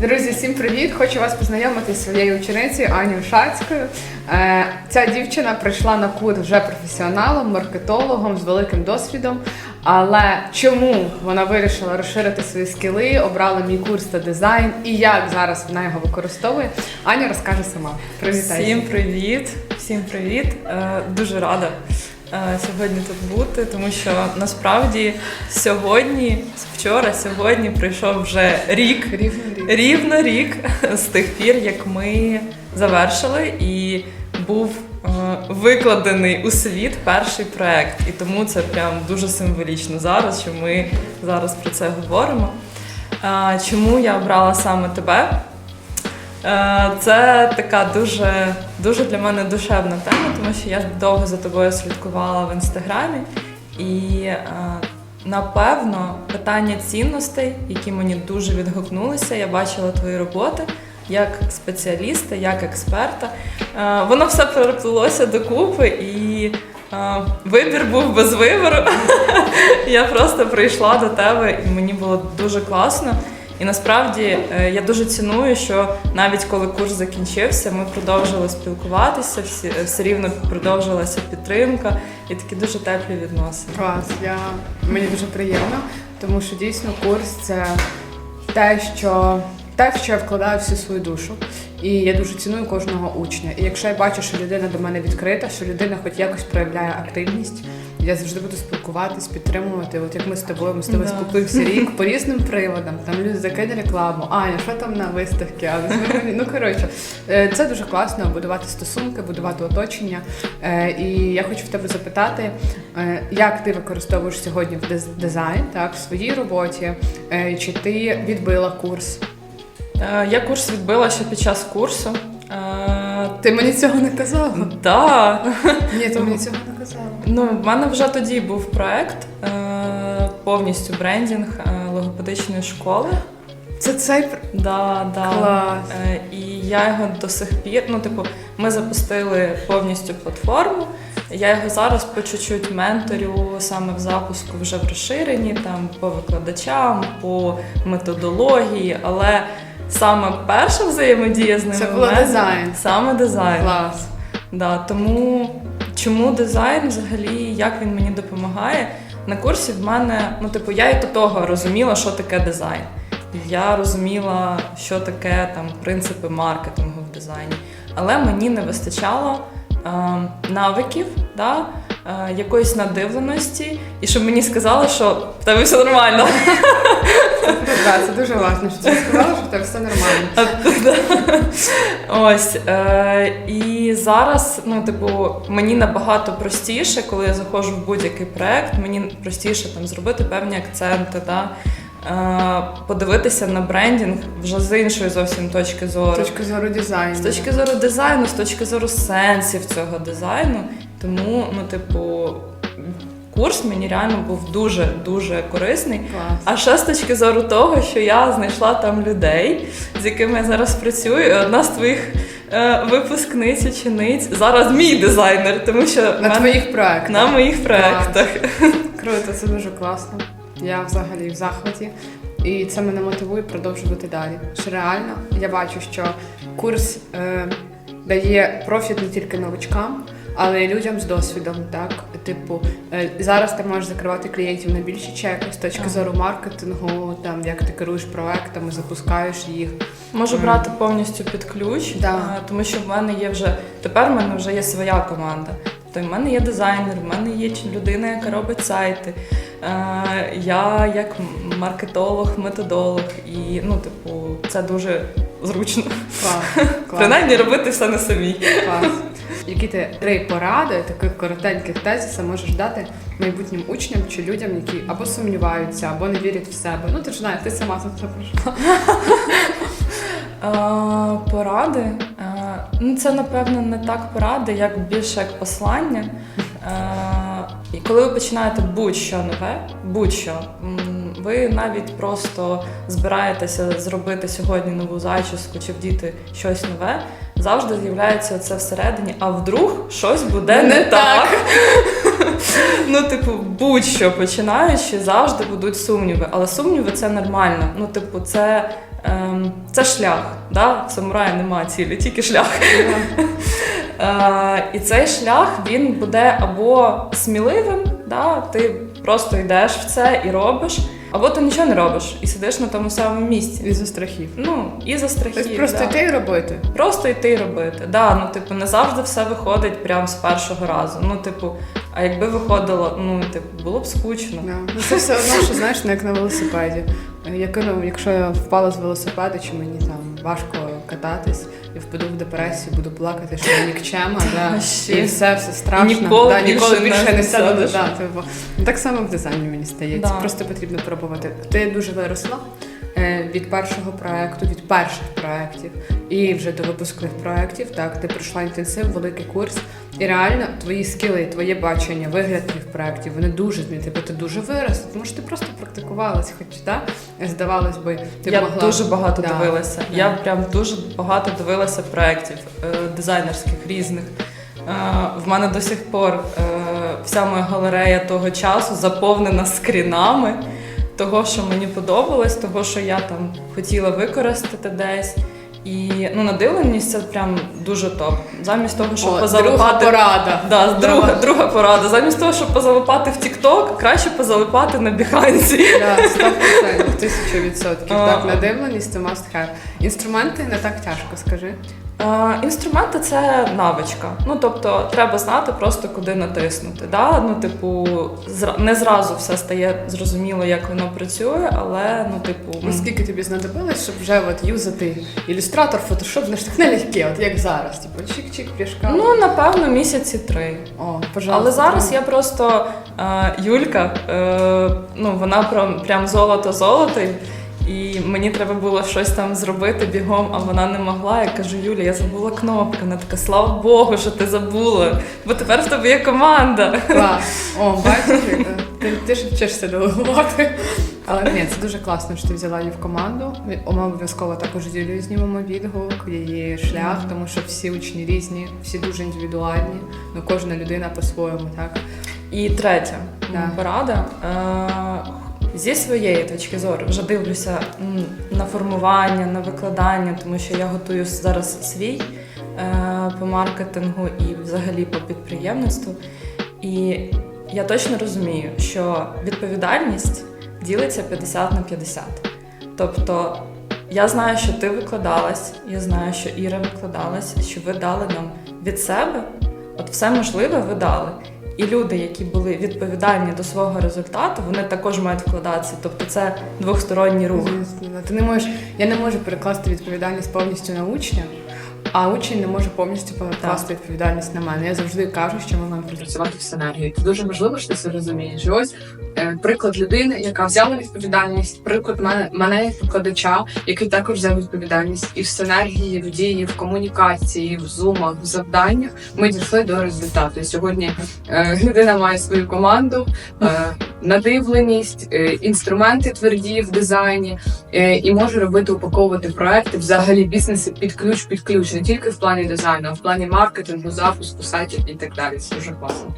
Друзі, всім привіт! Хочу вас познайомити з своєю ученицею Анією Шацькою. Е, Ця дівчина прийшла на курс вже професіоналом, маркетологом з великим досвідом. Але чому вона вирішила розширити свої скіли, обрала мій курс та дизайн і як зараз вона його використовує? Аня розкаже сама. Привітай. Всім привіт! Всім привіт! Е, Дуже рада сьогодні тут бути, тому що насправді сьогодні, вчора, сьогодні прийшов вже рік, Рівно рік. рівно рік з тих пір, як ми завершили і був е, викладений у світ перший проект. І тому це прям дуже символічно зараз, що ми зараз про це говоримо. Е, Чому я обрала саме тебе? Е, Це така дуже, дуже для мене душевна тема, тому що я довго за тобою слідкувала в інстаграмі, і е, напевно питання цінностей, які мені дуже відгукнулися, я бачила твої роботи як спеціаліста, як експерта. Е, Воно все переплилося докупи і. Вибір був без вибору. Я просто прийшла до тебе, і мені було дуже класно. І насправді е, я дуже ціную, що навіть коли курс закінчився, ми продовжили спілкуватися, всі, все рівно продовжилася підтримка і такі дуже теплі відносини. Клас, я мені дуже приємно, тому що дійсно курс це те, що те, в що я вкладаю всю свою душу. І я дуже ціную кожного учня. І якщо я бачу, що людина до мене відкрита, що людина хоч якось проявляє активність, я завжди буду спілкуватись, підтримувати. От як ми з тобою, ми з тобою Да. спілкуємося рік по різним приводам. Там люди закинули рекламу. Аня, що там на виставці? А візьми ну коротше, е, це дуже класно будувати стосунки, будувати оточення. Е, І я хочу в тебе запитати, е, як ти використовуєш сьогодні в дизайн, так, в своїй роботі, чи ти відбила курс? Я курс відбила ще під час курсу. Ти мені цього не казала? Да. Ні, ти мені цього казала. Ну, в мене вже тоді був проект, е, повністю брендінг е, логопедичної школи. Це цей Да, да. клас. Е, І я його до сих пір, ну, типу, ми запустили повністю платформу. Я його зараз по чуть-чуть менторю саме в запуску вже в розширенні, там по викладачам, по методології, але саме перша взаємодія з ними Це мене- дизайн. Саме дизайн. Клас. Да, тому чому дизайн взагалі, як він мені допомагає? На курсі в мене, ну типу, я і до того розуміла, що таке дизайн. Я розуміла, що таке там принципи маркетингу в дизайні. Але мені не вистачало е, навиків, да, е, якоїсь надивленості, і щоб мені сказали, що в тебе все нормально. Так, це дуже важливо, що ти сказала, що в тебе все нормально. Ось е, і зараз, ну типу, мені набагато простіше, коли я заходжу в будь-який проект, мені простіше там зробити певні акценти, да? е, подивитися на брендінг вже з іншої зовсім точки зору. З точки зору дизайну. З точки зору дизайну, з точки зору сенсів цього дизайну. Тому, ну, типу, курс мені реально був дуже дуже корисний. Клас. А ще з точки зору того, що я знайшла там людей, з якими я зараз працюю. Одна з твоїх е, випускниць, учениць, зараз мій дизайнер, тому що На мене- твоїх проектах. на моїх проектах. Круто, це дуже класно. Я взагалі в захваті. І це мене мотивує продовжувати далі. Що реально, я бачу, що курс е, дає профіт не тільки новачкам, але людям з досвідом. Так, типу, е, зараз ти можеш закривати клієнтів на більші чеки з точки зору маркетингу, там як ти керуєш проектами, запускаєш їх. Можу брати повністю під ключ, Да. е, тому що в мене є вже тепер в мене вже є своя команда. Тобто в мене є дизайнер, в мене є людина, яка робить сайти. Е, Я як маркетолог, методолог, і ну, типу, це дуже зручно. Клас, клас. Принаймні робити все на самій. Клас. Які ти три поради таких коротеньких тезіса можеш дати майбутнім учням чи людям, які або сумніваються, або не вірять в себе. Ну ти ж знаєш, ти сама це пройшла. Поради. Ну, це, напевно, не так поради, як більше як послання. І коли ви починаєте будь-що нове, будь-що, ви навіть просто збираєтеся зробити сьогодні нову зачіску чи вдіти щось нове, завжди з'являється це всередині, а вдруг щось буде не, Не так. ну, типу, будь-що починаючи, завжди будуть сумніви. Але сумніви це нормально. Ну, типу, це. Ем, ем, це шлях. Да? Самурая немає цілі, тільки шлях. Е, і цей шлях він буде або сміливим, да? ти просто йдеш в це і робиш, або ти нічого не робиш і сидиш на тому самому місці. Із-за страхів. Ну, і за страхів. Тобто просто да. йти і робити. Просто йти і робити. Да, ну, типу, не завжди все виходить прямо з першого разу. Ну, типу, а якби виходило, ну, типу, було б скучно. Да. Ну, це все одно, що знаєш, не як на велосипеді. Я кажу, якщо я впала з велосипеда, чи мені там важко кататись, я впаду в депресію, буду плакати, що я нікчема, да, і все, все страшно. Ніколи да, ніколи більше більше не сяду. додати. Да, типу. Ну, так само в дизайні, мені стається. Да. Просто потрібно пробувати. Ти дуже виросла е, від першого проекту, від перших проєктів і вже до випускних проєктів. Так, ти пройшла інтенсив, великий курс. І реально твої скіли, твоє бачення, вигляд твоїх проєктів, вони дуже змінили. Типу, ти дуже виросла, тому що ти просто практикувалась, хоч так, здавалось би, ти б я могла. дуже багато Да, дивилася. да. Я прям дуже багато дивилася проєктів е, дизайнерських різних. Е, в мене до сих пор е, вся моя галерея того часу заповнена скрінами того, що мені подобалось, того, що я там хотіла використати десь. І ну, надивленість це прям дуже топ. Замість того, щоб О, друга позалипати. порада. Да, друга, друга порада. Замість того, щоб позалипати в TikTok, краще позалипати на біханці. Да, 100%, тисячу відсотків. Так, надивленість це must have. Інструменти не так тяжко, скажи. Інструменти це навичка. Ну тобто треба знати просто куди натиснути. Да? Ну, типу, зра- не зразу все стає зрозуміло, як воно працює, але ну, типу, Наскільки тобі знадобилось, щоб вже от юзати ілюстратор, фотошоп, знаєш, так нелегке, от як зараз. Типу, чик-чик, пішка. ну напевно місяці три. О, пожалуйста. Але зараз я просто е, Юлька, е, ну вона прям, прям золото-золото. Мені треба було щось там зробити бігом, а вона не могла. Я кажу, Юля, я забула кнопки. Вона така, слава Богу, що ти забула, бо тепер в тебе є команда. Клас. О, бачиш, е, ти, ти ж вчишся делегувати. Але ні, це дуже класно, що ти взяла її в команду. Ми обов'язково також з Юлією знімемо відгук, її шлях, тому що всі учні різні, всі дуже індивідуальні, ну кожна людина по-своєму, так? І третя Да. порада. Зі своєї точки зору вже дивлюся на формування, на викладання, тому що я готую зараз свій е, по маркетингу і взагалі по підприємництву. І я точно розумію, що відповідальність ділиться 50 на 50. Тобто я знаю, що ти викладалась, я знаю, що Іра викладалась, що ви дали нам від себе. От все можливе ви дали. І люди, які були відповідальні до свого результату, вони також мають вкладатися. Тобто це двосторонній рух. Звісно, ти не можеш, я не можу перекласти відповідальність повністю на учня, а учень не може повністю перекласти відповідальність на мене. Я завжди кажу, що ми маємо працювати в сценарії. Це дуже важливо, що ти це розумієш. І ось е, приклад людини, яка взяла відповідальність, приклад мене, мене як викладача, який також взяв відповідальність і в сценарії, в дії, в комунікації, в зумах, в завданнях. Ми дійшли до результату. І сьогодні е, людина має свою команду, е, надивленість, е, інструменти тверді в дизайні е, і може робити упаковувати проекти, взагалі бізнеси під ключ, під ключ, не тільки в плані дизайну, а в плані маркетингу, запуску сайтів і так далі. Це дуже класно.